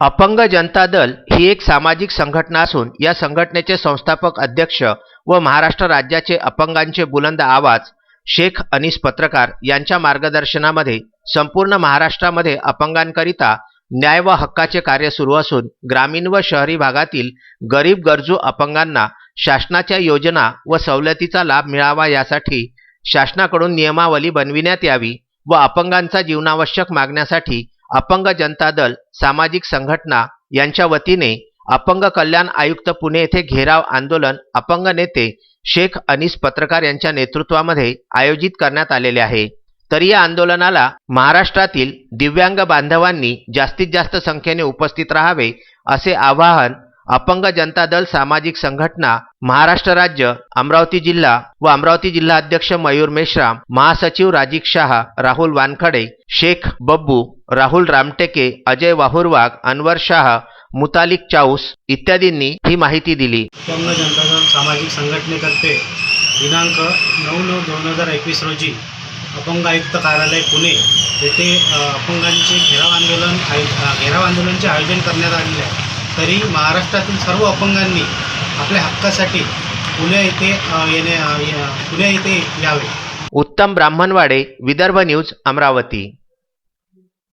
अपंग जनता दल ही एक सामाजिक संघटना असून या संघटनेचे संस्थापक अध्यक्ष व महाराष्ट्र राज्याचे अपंगांचे बुलंद आवाज शेख अनिस पत्रकार यांच्या मार्गदर्शनामध्ये संपूर्ण महाराष्ट्रामध्ये अपंगांकरिता न्याय व हक्काचे कार्य सुरू असून ग्रामीण व शहरी भागातील गरीब गरजू अपंगांना शासनाच्या योजना व सवलतीचा लाभ मिळावा यासाठी शासनाकडून नियमावली बनविण्यात यावी व अपंगांचा जीवनावश्यक मागण्यासाठी अपंग जनता दल सामाजिक संघटना यांच्या वतीने अपंग कल्याण आयुक्त पुणे येथे घेराव आंदोलन अपंग नेते शेख अनिस पत्रकार यांच्या नेतृत्वामध्ये आयोजित करण्यात आलेले आहे. तर या आंदोलनाला महाराष्ट्रातील दिव्यांग बांधवांनी जास्तीत जास्त संख्येने उपस्थित राहावे असे आवाहन अपंग जनता दल सामाजिक संघटना महाराष्ट्र राज्य अमरावती जिल्हा व अमरावती जिल्हा अध्यक्ष मयूर मेश्राम महासचिव राजीक शहा राहुल वानखडे शेख बब्बू राहुल रामटेके अजय वाहुरवाग अनवर शाह मुतालिक चाऊस इत्यादींनी ही माहिती दिली. अपंग जनता दल सामाजिक संघटनेतर्फे दिनांक नऊ नऊ दोन हजार एकवीस रोजी अपंग आयुक्त कार्यालय पुणे येथे अपंगांचे घेराव आंदोलन घेराव आंदोलनाचे आयोजन करण्यात आलेले आहे. तरी महाराष्ट्रातील सर्व अपंगांनी आपल्या हक्कासाठी पुणे येथे येणे पुणे येथे यावे. उत्तम ब्राह्मणवाडे विदर्भ न्यूज अमरावती.